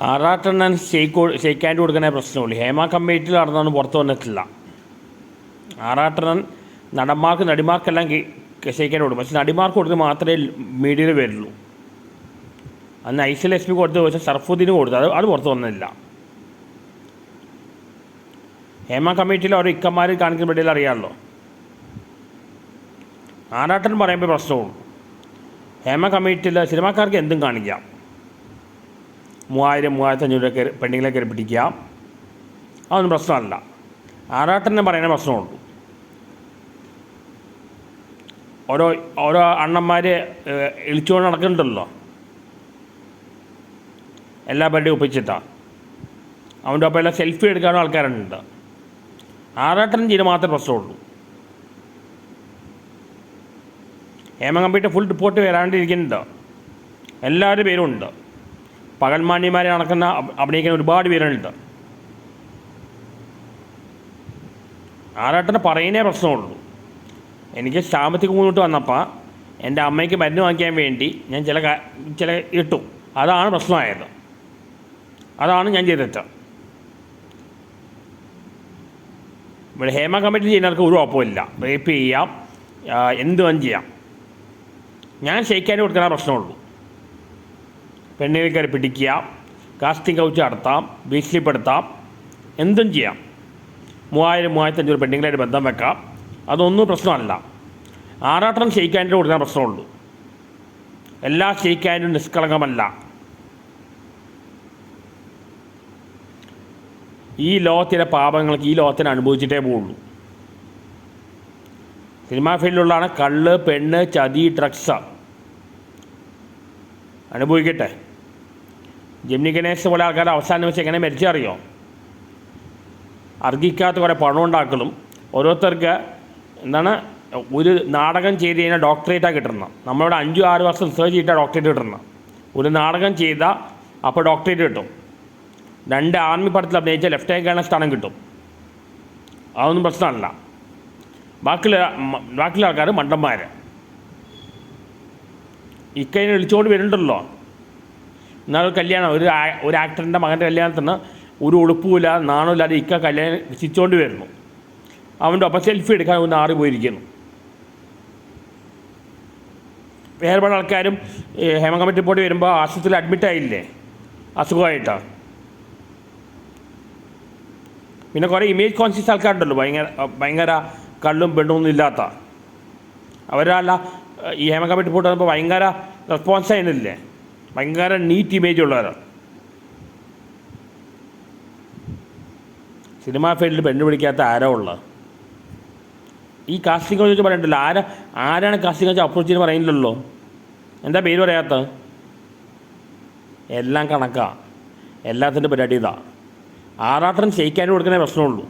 ആറാട്ടെണ്ണൻ shake shake hand കൊടുക്കുന്ന പ്രശ്നമുള്ളൂ. ഹേമ കമ്മിറ്റിയിൽ നടന്നാണ് പുറത്തു വന്നിട്ടില്ല. ആറാട്ടെണ്ണൻ നടന്മാർക്ക് നടിമാർക്കെല്ലാം ഷെയ്ക്കാൻഡ് കൊടുക്കും. പക്ഷെ നടിമാർക്ക് കൊടുത്ത് മാത്രമേ മീഡിയയിൽ വരുള്ളൂ. അന്ന് ഐസിൽ എസ് പി കൊടുത്ത് പക്ഷേ സർഫുദ്ദീന് കൊടുത്തു. അത് അത് പുറത്തു വന്നില്ല. ഹേമ കമ്മിറ്റിയിൽ ഓരോ ഇക്കന്മാർ കാണിക്കുന്ന വീഡിയോയിൽ അറിയാമല്ലോ. ആറാട്ടൻ പറയുമ്പോൾ പ്രശ്നമുള്ളൂ. ഹേമ കമ്മിറ്റിയിൽ സിനിമാക്കാർക്ക് എന്തും കാണിക്കാം. മൂവായിരം മൂവായിരത്തി അഞ്ഞൂറ് കയറി പെണ്ണിങ്ങളെ കയറി പിടിക്കാം അതൊന്നും പ്രശ്നമല്ല. ആറാട്ടനെ പറയുന്ന പ്രശ്നമുള്ളൂ ഓരോ ഓരോ അണ്ണന്മാർ ഇളിച്ചുകൊണ്ട് നടക്കുന്നുണ്ടല്ലോ. എല്ലാ പേരുടെയും ഒപ്പിച്ചിട്ടാണ് അവന്റെ ഒപ്പം എല്ലാം സെൽഫി എടുക്കാനും ആൾക്കാരുണ്ട്. ആറാട്ടൻ ചെയ്ത് മാത്രമേ പ്രശ്നമുള്ളൂ. ഹേമകമ്പിയുടെ ഫുൾ റിപ്പോർട്ട് വരാണ്ടിരിക്കുന്നുണ്ട്. എല്ലാവരുടെ പേരും ഉണ്ട്. പകൽമാന്യന്മാരെ നടക്കുന്ന അഭ- അഭിനയിക്കുന്ന ഒരുപാട് പേരുണ്ട്. ആറാട്ടന് പറയുന്നേ പ്രശ്നമുള്ളൂ. എനിക്ക് സാമ്പത്തിക മുന്നോട്ട് വന്നപ്പോൾ എന്റെ അമ്മയ്ക്ക് മരുന്ന് വാങ്ങിക്കാൻ വേണ്ടി ഞാൻ ചില ചില ഇട്ടു. അതാണ് പ്രശ്നമായത്. അതാണ് ഞാൻ ചെയ്തിട്ട്. ഇവിടെ ഹേമ കമ്മിറ്റി ചെയ്യുന്നവർക്ക് ഒരു കുഴപ്പമില്ല. റേപ്പ് ചെയ്യാം എന്തുവാൻ എന്തും ചെയ്യാം. ഞാൻ ഷെയ്ക്കാൻ കൊടുക്കുന്ന പ്രശ്നമുള്ളൂ. പെണ്ണിനെ കയറി പിടിക്കുക കാസ്റ്റിംഗ് കൗച്ച് നടത്താം ഭീഷണിപ്പെടുത്താം എന്തും ചെയ്യാം. മൂവായിരം മൂവായിരത്തി അഞ്ഞൂറ് പെണ്ണുങ്ങളായിട്ട് ബന്ധം വെക്കാം. അതൊന്നും പ്രശ്നമല്ല. ആറാട്ടം ഷെയ്ക്കാന്റെ കൊടുക്കാൻ പ്രശ്നമുള്ളൂ. എല്ലാ ഷെയ്ക്കാനും നിഷ്കളങ്കമല്ല. ഈ ലോകത്തിലെ പാപങ്ങൾക്ക് ഈ ലോകത്തിന് അനുഭവിച്ചിട്ടേ പോവുള്ളൂ. സിനിമാ ഫീൽഡിലുള്ളതാണ് കള്ള് പെണ്ണ് ചതി ഡ്രഗ്സ്. അനുഭവിക്കട്ടെ. ജെമിനി ഗണേശ പോലെ ആൾക്കാർ അവസാനം വെച്ച് എങ്ങനെ മരിച്ചറിയോ? അർഹിക്കാത്ത കുറേ പണം ഉണ്ടാക്കലും ഓരോരുത്തർക്ക് എന്താണ്? ഒരു നാടകം ചെയ്ത് കഴിഞ്ഞാൽ ഡോക്ടറേറ്റാണ് കിട്ടുന്നത്. നമ്മളിവിടെ അഞ്ചും ആറ് വർഷം റിസർച്ച് ചെയ്തിട്ടാണ് ഡോക്ടറേറ്റ് കിട്ടുന്നത്. ഒരു നാടകം ചെയ്താൽ അപ്പോൾ ഡോക്ടറേറ്റ് കിട്ടും. രണ്ട് ആർമി പടത്തിൽ അഭിനയിച്ച ലെഫ്റ്റ് ഹാൻഡ് സ്ഥാനം കിട്ടും. അതൊന്നും പ്രശ്നമല്ല. ബാക്കിയുള്ള ബാക്കിയുള്ള ആൾക്കാർ മണ്ടന്മാർ ഇക്കതിനെ വിളിച്ചുകൊണ്ട് വരുന്നുണ്ടല്ലോ. എന്നാൽ കല്യാണം ഒരു ഒരു ആക്ടറിന്റെ മകന്റെ കല്യാണത്തിന് ഒരു ഉടുപ്പുമില്ല നാണമില്ലാതെ ഇക്ക കല്യാണം രക്ഷിച്ചുകൊണ്ട് വരുന്നു. അവന്റെ ഒപ്പം സെൽഫി എടുക്കാൻ ഒന്ന് ആറി പോയിരിക്കുന്നു. വേറെ പല ആൾക്കാരും ഹേമ കമ്മിറ്റി പോയിട്ട് വരുമ്പോൾ ആശുപത്രിയിൽ അഡ്മിറ്റ് ആയില്ലേ? അസുഖമായിട്ടാണ് പിന്നെ കുറേ ഇമേജ് കോൺഷ്യസ് ആൾക്കാരുണ്ടല്ലോ ഭയങ്കര ഭയങ്കര കള്ളും പെണ്ണും ഒന്നും ഇല്ലാത്ത. അവരല്ല ഈ ഹേമ കമ്മിറ്റി റിപ്പോർട്ട് വന്നപ്പോൾ ഭയങ്കര റെസ്പോൺസ് ചെയ്യുന്നില്ലേ ഭയങ്കര നീറ്റ് ഇമേജ് ഉള്ളവരാണ് സിനിമാ ഫീൽഡിൽ പെണ്ണു പിടിക്കാത്ത ആരോ ഉള്ളത്? ഈ കാസ്റ്റിംഗ് വെച്ച് പറയണ്ടല്ലോ. ആരാ ആരാണ് കാസ്റ്റിംഗ് വെച്ച് അപ്രോച്ച് ചെയ്യുന്നത് പറയുന്നില്ലല്ലോ? എന്താ പേര് പറയാത്ത? എല്ലാം കണക്കാണ് എല്ലാത്തിന്റെ പരിപാടി ഇതാണ് ആറാട്ടൻ ഷെയ്ക്കാൻ കൊടുക്കുന്ന പ്രശ്നമുള്ളൂ.